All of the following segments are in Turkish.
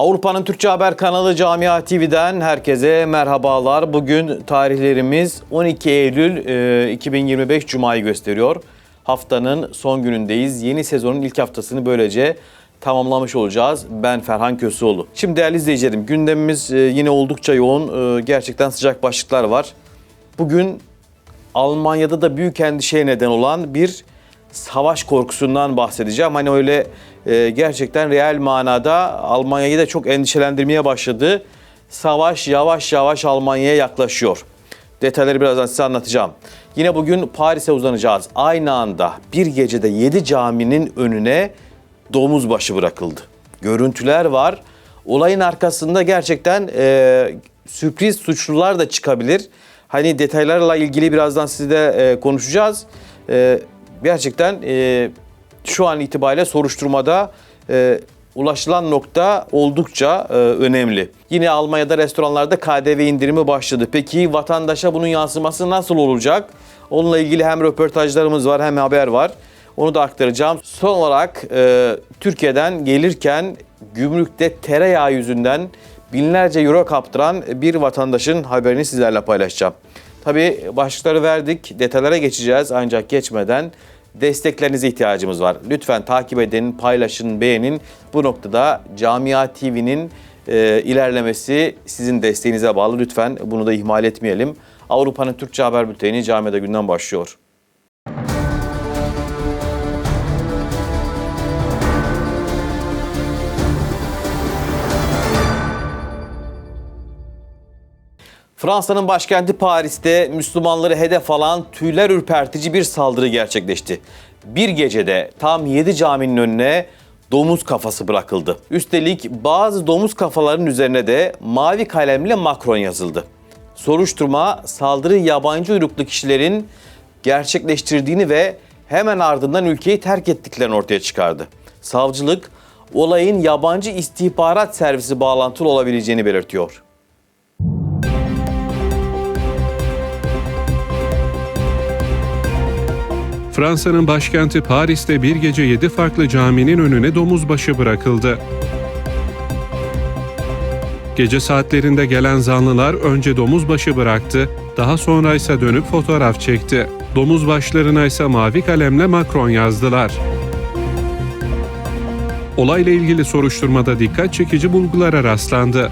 Avrupa'nın Türkçe Haber kanalı Camia TV'den herkese merhabalar. Bugün tarihlerimiz 12 Eylül e, 2025 Cuma'yı gösteriyor. Haftanın son günündeyiz. Yeni sezonun ilk haftasını böylece tamamlamış olacağız. Ben Ferhan Köseoğlu. Şimdi değerli izleyicilerim gündemimiz e, yine oldukça yoğun. E, gerçekten sıcak başlıklar var. Bugün Almanya'da da büyük endişeye neden olan bir savaş korkusundan bahsedeceğim. Hani öyle e, gerçekten real manada Almanya'yı da çok endişelendirmeye başladı. Savaş yavaş yavaş Almanya'ya yaklaşıyor. Detayları birazdan size anlatacağım. Yine bugün Paris'e uzanacağız. Aynı anda bir gecede 7 caminin önüne domuz başı bırakıldı. Görüntüler var. Olayın arkasında gerçekten e, sürpriz suçlular da çıkabilir. Hani detaylarla ilgili birazdan sizle e, konuşacağız. E, gerçekten e, şu an itibariyle soruşturmada e, ulaşılan nokta oldukça e, önemli. Yine Almanya'da restoranlarda KDV indirimi başladı. Peki vatandaşa bunun yansıması nasıl olacak? Onunla ilgili hem röportajlarımız var hem haber var. Onu da aktaracağım. Son olarak e, Türkiye'den gelirken gümrükte tereyağı yüzünden binlerce euro kaptıran bir vatandaşın haberini sizlerle paylaşacağım. Tabii başlıkları verdik, detaylara geçeceğiz ancak geçmeden desteklerinize ihtiyacımız var. Lütfen takip edin, paylaşın, beğenin. Bu noktada Camia TV'nin e, ilerlemesi sizin desteğinize bağlı. Lütfen bunu da ihmal etmeyelim. Avrupa'nın Türkçe Haber Bülteni Camia'da günden başlıyor. Fransa'nın başkenti Paris'te Müslümanları hedef alan tüyler ürpertici bir saldırı gerçekleşti. Bir gecede tam 7 caminin önüne domuz kafası bırakıldı. Üstelik bazı domuz kafaların üzerine de mavi kalemle Macron yazıldı. Soruşturma saldırı yabancı uyruklu kişilerin gerçekleştirdiğini ve hemen ardından ülkeyi terk ettiklerini ortaya çıkardı. Savcılık olayın yabancı istihbarat servisi bağlantılı olabileceğini belirtiyor. Fransa'nın başkenti Paris'te bir gece 7 farklı caminin önüne domuz başı bırakıldı. Gece saatlerinde gelen zanlılar önce domuz başı bıraktı, daha sonra ise dönüp fotoğraf çekti. Domuz başlarına ise mavi kalemle Macron yazdılar. Olayla ilgili soruşturmada dikkat çekici bulgulara rastlandı.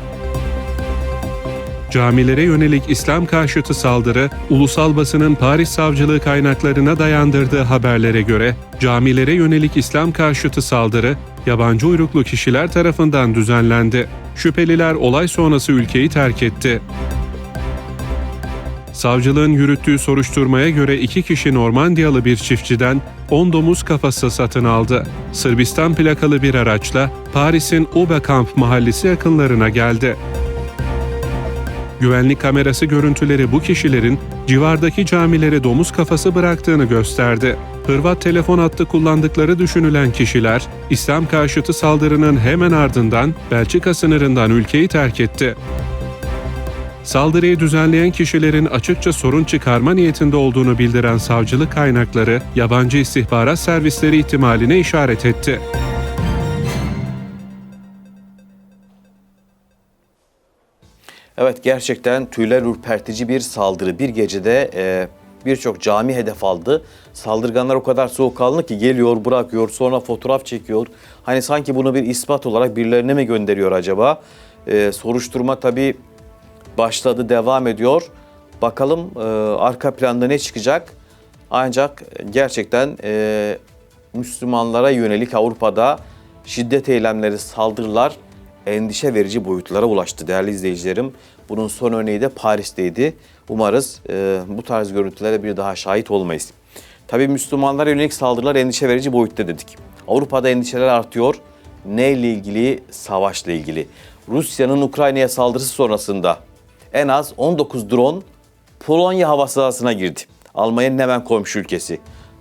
Camilere yönelik İslam karşıtı saldırı, ulusal basının Paris Savcılığı kaynaklarına dayandırdığı haberlere göre, camilere yönelik İslam karşıtı saldırı, yabancı uyruklu kişiler tarafından düzenlendi. Şüpheliler olay sonrası ülkeyi terk etti. Savcılığın yürüttüğü soruşturmaya göre iki kişi Normandiyalı bir çiftçiden 10 domuz kafası satın aldı. Sırbistan plakalı bir araçla Paris'in Oberkamp mahallesi yakınlarına geldi. Güvenlik kamerası görüntüleri bu kişilerin civardaki camilere domuz kafası bıraktığını gösterdi. Hırvat telefon hattı kullandıkları düşünülen kişiler, İslam karşıtı saldırının hemen ardından Belçika sınırından ülkeyi terk etti. Saldırıyı düzenleyen kişilerin açıkça sorun çıkarma niyetinde olduğunu bildiren savcılık kaynakları, yabancı istihbarat servisleri ihtimaline işaret etti. Evet gerçekten tüyler ürpertici bir saldırı. Bir gecede e, birçok cami hedef aldı. Saldırganlar o kadar soğukkanlı ki geliyor, bırakıyor, sonra fotoğraf çekiyor. Hani sanki bunu bir ispat olarak birilerine mi gönderiyor acaba? E, soruşturma tabii başladı, devam ediyor. Bakalım e, arka planda ne çıkacak? Ancak gerçekten e, Müslümanlara yönelik Avrupa'da şiddet eylemleri, saldırılar endişe verici boyutlara ulaştı değerli izleyicilerim. Bunun son örneği de Paris'teydi. Umarız e, bu tarz görüntülere bir daha şahit olmayız. Tabii Müslümanlara yönelik saldırılar endişe verici boyutta dedik. Avrupa'da endişeler artıyor. Neyle ilgili? Savaşla ilgili. Rusya'nın Ukrayna'ya saldırısı sonrasında en az 19 drone Polonya hava sahasına girdi. Almanya'nın hemen komşu ülkesi.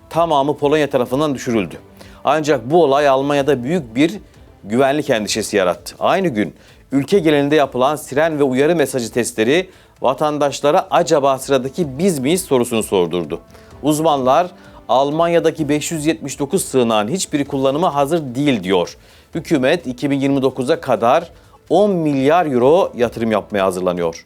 Tamamı Polonya tarafından düşürüldü. Ancak bu olay Almanya'da büyük bir güvenlik endişesi yarattı. Aynı gün ülke genelinde yapılan siren ve uyarı mesajı testleri vatandaşlara acaba sıradaki biz miyiz sorusunu sordurdu. Uzmanlar Almanya'daki 579 sığınağın hiçbiri kullanıma hazır değil diyor. Hükümet 2029'a kadar 10 milyar euro yatırım yapmaya hazırlanıyor.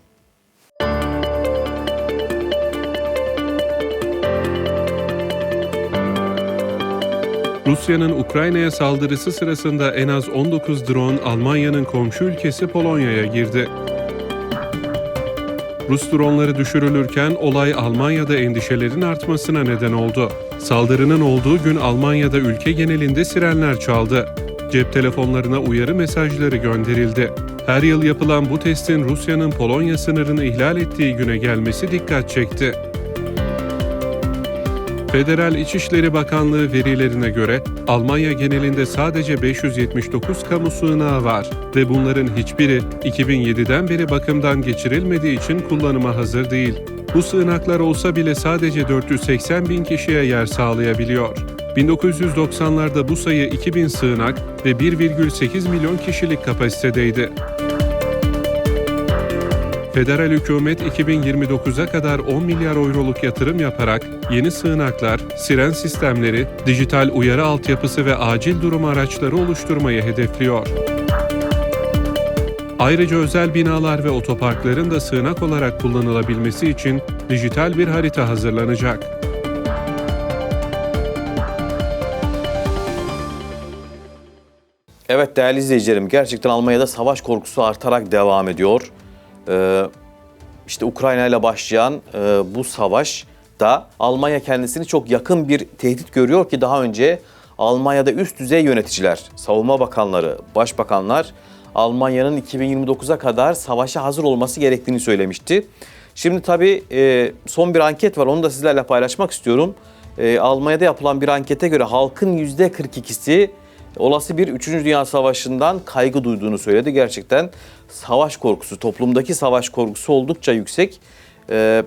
Rusya'nın Ukrayna'ya saldırısı sırasında en az 19 drone Almanya'nın komşu ülkesi Polonya'ya girdi. Rus dronları düşürülürken olay Almanya'da endişelerin artmasına neden oldu. Saldırının olduğu gün Almanya'da ülke genelinde sirenler çaldı. Cep telefonlarına uyarı mesajları gönderildi. Her yıl yapılan bu testin Rusya'nın Polonya sınırını ihlal ettiği güne gelmesi dikkat çekti. Federal İçişleri Bakanlığı verilerine göre Almanya genelinde sadece 579 kamu sığınağı var ve bunların hiçbiri 2007'den beri bakımdan geçirilmediği için kullanıma hazır değil. Bu sığınaklar olsa bile sadece 480 bin kişiye yer sağlayabiliyor. 1990'larda bu sayı 2000 sığınak ve 1,8 milyon kişilik kapasitedeydi. Federal hükümet 2029'a kadar 10 milyar euroluk yatırım yaparak yeni sığınaklar, siren sistemleri, dijital uyarı altyapısı ve acil durum araçları oluşturmayı hedefliyor. Ayrıca özel binalar ve otoparkların da sığınak olarak kullanılabilmesi için dijital bir harita hazırlanacak. Evet değerli izleyicilerim gerçekten Almanya'da savaş korkusu artarak devam ediyor. Ee, işte Ukrayna ile başlayan e, bu savaş da Almanya kendisini çok yakın bir tehdit görüyor ki daha önce Almanya'da üst düzey yöneticiler, savunma bakanları, başbakanlar Almanya'nın 2029'a kadar savaşa hazır olması gerektiğini söylemişti. Şimdi tabii e, son bir anket var onu da sizlerle paylaşmak istiyorum. E, Almanya'da yapılan bir ankete göre halkın %42'si olası bir 3. Dünya Savaşı'ndan kaygı duyduğunu söyledi. Gerçekten savaş korkusu, toplumdaki savaş korkusu oldukça yüksek. Ee,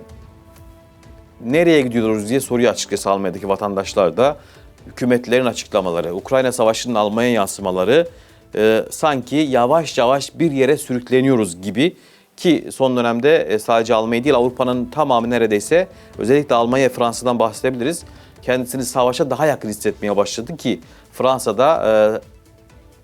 nereye gidiyoruz diye soruyor açıkçası Almanya'daki vatandaşlar da. Hükümetlerin açıklamaları, Ukrayna Savaşı'nın Almanya yansımaları e, sanki yavaş yavaş bir yere sürükleniyoruz gibi ki son dönemde e, sadece Almanya değil Avrupa'nın tamamı neredeyse özellikle Almanya, Fransa'dan bahsedebiliriz. Kendisini savaşa daha yakın hissetmeye başladı ki Fransa'da e,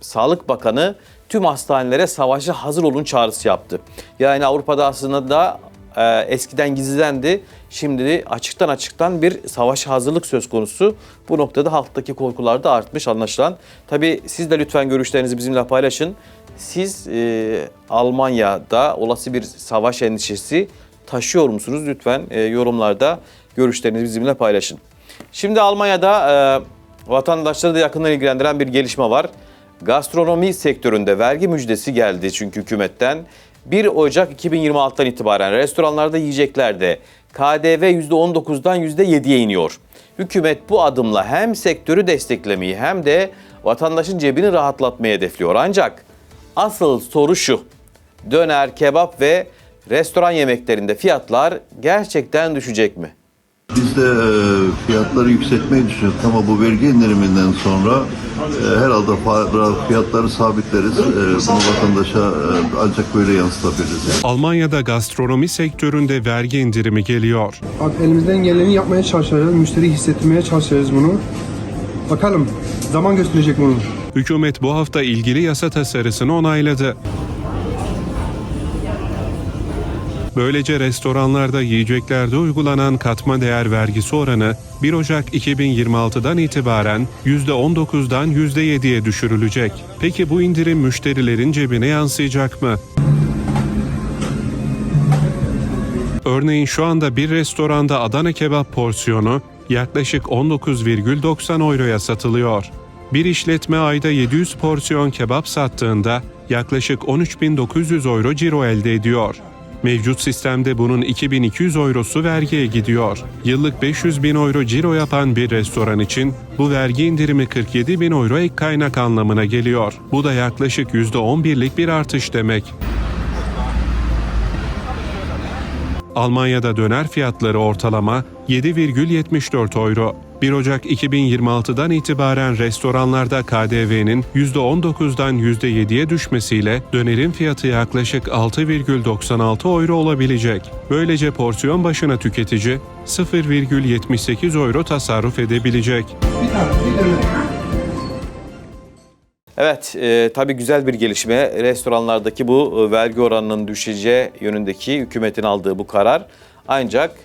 Sağlık Bakanı tüm hastanelere savaşa hazır olun çağrısı yaptı. Yani Avrupa'da aslında da e, eskiden gizlendi. Şimdi açıktan açıktan bir savaşa hazırlık söz konusu. Bu noktada halktaki korkular da artmış anlaşılan. Tabii siz de lütfen görüşlerinizi bizimle paylaşın. Siz e, Almanya'da olası bir savaş endişesi taşıyor musunuz? Lütfen e, yorumlarda görüşlerinizi bizimle paylaşın. Şimdi Almanya'da e, vatandaşları da yakından ilgilendiren bir gelişme var. Gastronomi sektöründe vergi müjdesi geldi çünkü hükümetten. 1 Ocak 2026'dan itibaren restoranlarda yiyeceklerde KDV %19'dan %7'ye iniyor. Hükümet bu adımla hem sektörü desteklemeyi hem de vatandaşın cebini rahatlatmayı hedefliyor. Ancak asıl soru şu. Döner, kebap ve restoran yemeklerinde fiyatlar gerçekten düşecek mi? Biz de e, fiyatları yükseltmeyi düşünüyoruz ama bu vergi indiriminden sonra e, herhalde fiyatları sabitleriz. E, bunu vatandaşa ancak böyle yansıtabiliriz. Yani. Almanya'da gastronomi sektöründe vergi indirimi geliyor. Abi elimizden geleni yapmaya çalışacağız. Müşteri hissettirmeye çalışacağız bunu. Bakalım zaman gösterecek bunu. Hükümet bu hafta ilgili yasa tasarısını onayladı. Böylece restoranlarda yiyeceklerde uygulanan katma değer vergisi oranı 1 Ocak 2026'dan itibaren %19'dan %7'ye düşürülecek. Peki bu indirim müşterilerin cebine yansıyacak mı? Örneğin şu anda bir restoranda Adana kebap porsiyonu yaklaşık 19,90 euroya satılıyor. Bir işletme ayda 700 porsiyon kebap sattığında yaklaşık 13.900 euro ciro elde ediyor. Mevcut sistemde bunun 2200 eurosu vergiye gidiyor. Yıllık 500 bin euro ciro yapan bir restoran için bu vergi indirimi 47 bin euro ek kaynak anlamına geliyor. Bu da yaklaşık %11'lik bir artış demek. Almanya'da döner fiyatları ortalama 7,74 euro. 1 Ocak 2026'dan itibaren restoranlarda KDV'nin %19'dan %7'ye düşmesiyle dönerin fiyatı yaklaşık 6,96 euro olabilecek. Böylece porsiyon başına tüketici 0,78 euro tasarruf edebilecek. Evet, e, tabii güzel bir gelişme. Restoranlardaki bu e, vergi oranının düşeceği yönündeki hükümetin aldığı bu karar. Ancak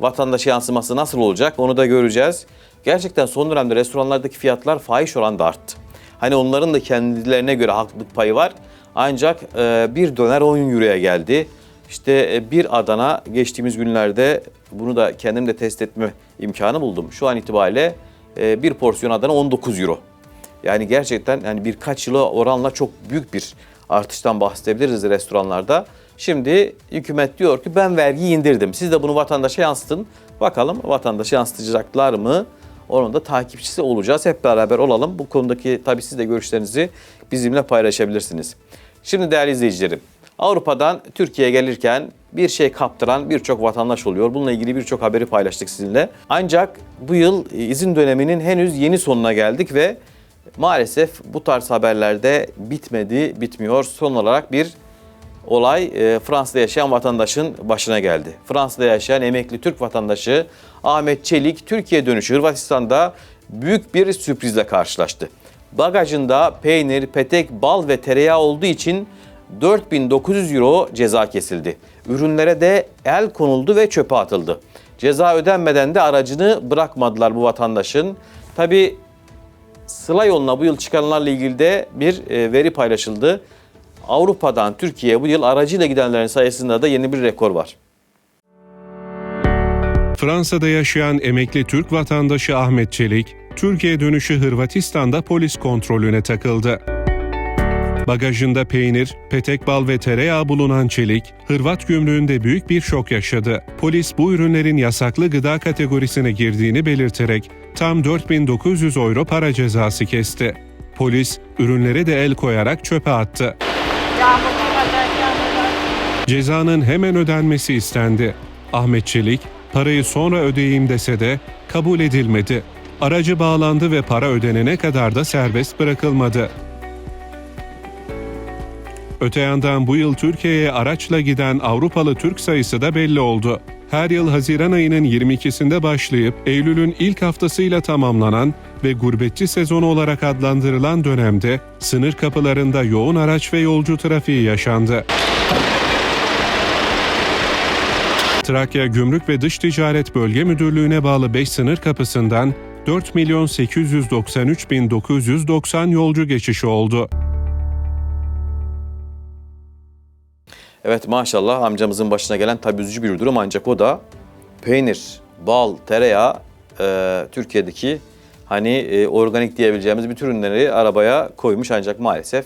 vatandaşa yansıması nasıl olacak onu da göreceğiz. Gerçekten son dönemde restoranlardaki fiyatlar fahiş oranda arttı. Hani onların da kendilerine göre haklılık payı var. Ancak e, bir döner 10 euroya geldi. İşte e, bir Adana geçtiğimiz günlerde bunu da kendim de test etme imkanı buldum. Şu an itibariyle e, bir porsiyon Adana 19 euro. Yani gerçekten yani birkaç yıla oranla çok büyük bir artıştan bahsedebiliriz restoranlarda. Şimdi hükümet diyor ki ben vergiyi indirdim. Siz de bunu vatandaşa yansıtın. Bakalım vatandaşa yansıtacaklar mı? Onun da takipçisi olacağız. Hep beraber olalım. Bu konudaki tabii siz de görüşlerinizi bizimle paylaşabilirsiniz. Şimdi değerli izleyicilerim, Avrupa'dan Türkiye'ye gelirken bir şey kaptıran birçok vatandaş oluyor. Bununla ilgili birçok haberi paylaştık sizinle. Ancak bu yıl izin döneminin henüz yeni sonuna geldik ve maalesef bu tarz haberlerde bitmedi, bitmiyor. Son olarak bir olay e, Fransa'da yaşayan vatandaşın başına geldi. Fransa'da yaşayan emekli Türk vatandaşı Ahmet Çelik Türkiye dönüşü Hırvatistan'da büyük bir sürprizle karşılaştı. Bagajında peynir, petek, bal ve tereyağı olduğu için 4900 euro ceza kesildi. Ürünlere de el konuldu ve çöpe atıldı. Ceza ödenmeden de aracını bırakmadılar bu vatandaşın. Tabi Sıla yoluna bu yıl çıkanlarla ilgili de bir e, veri paylaşıldı. Avrupa'dan Türkiye'ye bu yıl aracıyla gidenlerin sayısında da yeni bir rekor var. Fransa'da yaşayan emekli Türk vatandaşı Ahmet Çelik, Türkiye dönüşü Hırvatistan'da polis kontrolüne takıldı. Bagajında peynir, petek bal ve tereyağı bulunan Çelik, Hırvat gümrüğünde büyük bir şok yaşadı. Polis bu ürünlerin yasaklı gıda kategorisine girdiğini belirterek tam 4900 euro para cezası kesti. Polis ürünlere de el koyarak çöpe attı. Cezanın hemen ödenmesi istendi. Ahmet Çelik, parayı sonra ödeyeyim dese de kabul edilmedi. Aracı bağlandı ve para ödenene kadar da serbest bırakılmadı. Öte yandan bu yıl Türkiye'ye araçla giden Avrupalı Türk sayısı da belli oldu. Her yıl Haziran ayının 22'sinde başlayıp Eylül'ün ilk haftasıyla tamamlanan ve gurbetçi sezonu olarak adlandırılan dönemde sınır kapılarında yoğun araç ve yolcu trafiği yaşandı. Trakya Gümrük ve Dış Ticaret Bölge Müdürlüğü'ne bağlı 5 sınır kapısından 4 milyon 893 bin 990 yolcu geçişi oldu. Evet maşallah amcamızın başına gelen tabi üzücü bir durum. Ancak o da peynir, bal, tereyağı e, Türkiye'deki hani e, organik diyebileceğimiz bütün ürünleri arabaya koymuş. Ancak maalesef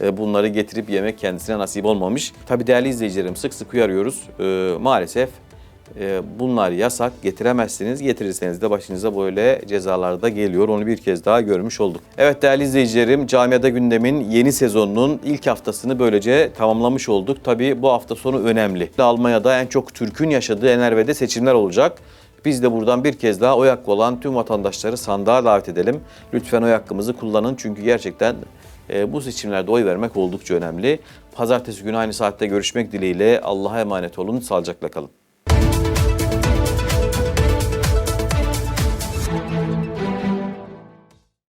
e, bunları getirip yemek kendisine nasip olmamış. Tabi değerli izleyicilerim sık sık uyarıyoruz. E, maalesef bunlar yasak getiremezsiniz. Getirirseniz de başınıza böyle cezalar da geliyor. Onu bir kez daha görmüş olduk. Evet değerli izleyicilerim Camiada Gündem'in yeni sezonunun ilk haftasını böylece tamamlamış olduk. Tabii bu hafta sonu önemli. Almanya'da en çok Türk'ün yaşadığı Enerve'de seçimler olacak. Biz de buradan bir kez daha oy hakkı olan tüm vatandaşları sandığa davet edelim. Lütfen oy hakkımızı kullanın çünkü gerçekten e, bu seçimlerde oy vermek oldukça önemli. Pazartesi günü aynı saatte görüşmek dileğiyle Allah'a emanet olun. Sağlıcakla kalın.